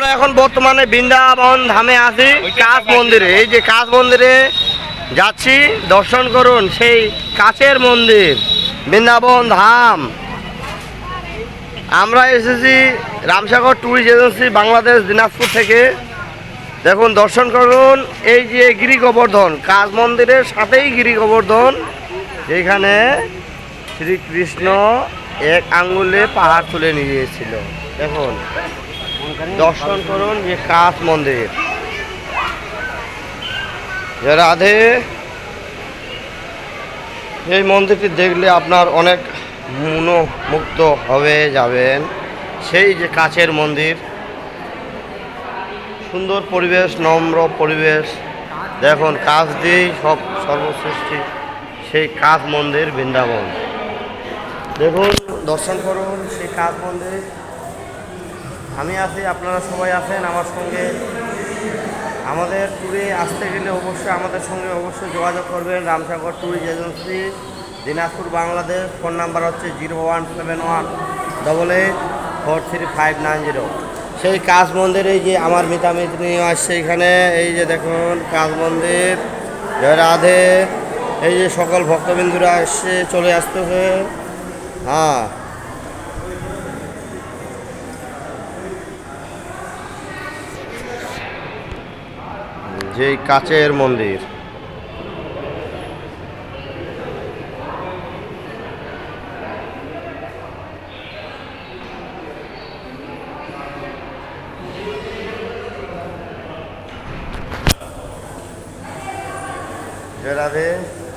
আমরা এখন বর্তমানে বৃন্দাবন ধামে আছি, কাশ মন্দিরে। এই যে কাশ মন্দিরে যাচ্ছি, দর্শন করুন সেই কাছের মন্দির, বৃন্দাবন ধাম। আমরা এসেছি রামসাগর ট্যুরিস্ট এজেন্সি বাংলাদেশ দিনাজপুর থেকে। দেখুন, দর্শন করুন, এই যে গিরি গোবর্ধন, কাশ মন্দিরের সাথেই গিরি গোবর্ধন, যেখানে শ্রীকৃষ্ণ এক আঙ্গুলে পাহাড় তুলে নিয়ে গিয়েছিল দেখুন। দর্শন করুন যে কাশ মন্দির। রাধে, এই মন্দিরটি দেখলে আপনার অনেক মনোমুগ্ধ হবে যাবেন। সেই যে কাছের মন্দির, সুন্দর পরিবেশ, নম্র পরিবেশ। দেখুন কাজ দিয়েই সব সর্বসৃষ্টি সেই কাজ মন্দির বৃন্দাবন। দেখুন, দর্শন করুন সেই কাজ মন্দির। আমি আছি, আপনারা সবাই আছেন আমার সঙ্গে। আমাদের ট্যুরে আসতে গেলে অবশ্যই আমাদের সঙ্গে অবশ্যই যোগাযোগ করবেন, Ramsagar tourist agency, Dinajpur Bangladesh, phone number হচ্ছে zero one seven one double eight four three five nine zero. সেই কাজ মন্দির যে আমার মিতামিত নিয়ে আসছে এখানে, এই যে দেখুন কাজ মন্দির। জয় রাধে। এই যে সকল ভক্তবিন্দুরা এসে চলে আসতেছে। হ্যাঁ। যেই কাচের মন্দির Gracias.